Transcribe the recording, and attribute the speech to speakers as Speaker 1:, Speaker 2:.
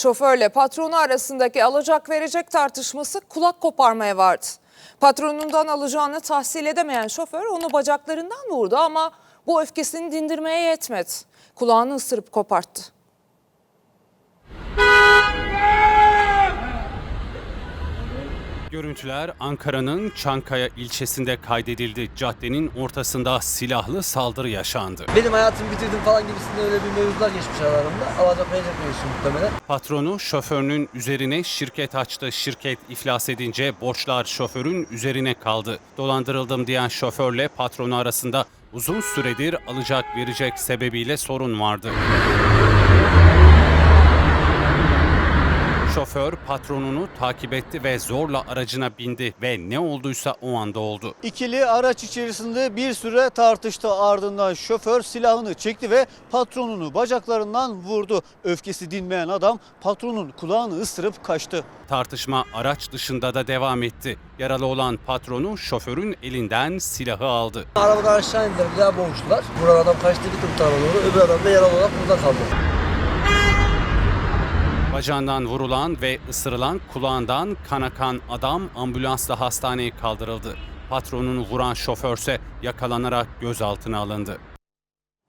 Speaker 1: Şoförle patronu arasındaki alacak verecek tartışması kulak koparmaya vardı. Patronundan alacağını tahsil edemeyen şoför onu bacaklarından vurdu ama bu öfkesini dindirmeye yetmedi. Kulağını ısırıp koparttı.
Speaker 2: Görüntüler Ankara'nın Çankaya ilçesinde kaydedildi. Caddenin ortasında silahlı saldırı yaşandı.
Speaker 3: Benim hayatımı bitirdim falan gibisinden öyle bir mevzular geçmiş aralarında. Verecek mevzusu muhtemelen.
Speaker 2: Patronu şoförünün üzerine şirket açtı. Şirket iflas edince borçlar şoförün üzerine kaldı. Dolandırıldım diyen şoförle patronu arasında uzun süredir alacak verecek sebebiyle sorun vardı. Şoför patronunu takip etti ve zorla aracına bindi ve ne olduysa o anda oldu.
Speaker 4: İkili araç içerisinde bir süre tartıştı ardından şoför silahını çekti ve patronunu bacaklarından vurdu. Öfkesi dinmeyen adam patronun kulağını ısırıp kaçtı.
Speaker 2: Tartışma araç dışında da devam etti. Yaralı olan patronu şoförün elinden silahı aldı.
Speaker 3: Arabadan aşağı indiler bir daha boğuştular. Vuran adam kaçtı bu tarafa doğru. Öbür adam da yaralı olarak burada kaldı.
Speaker 2: Bacağından vurulan ve ısırılan kulağından kan akan adam ambulansla hastaneye kaldırıldı. Patronunu vuran şoförse yakalanarak gözaltına alındı.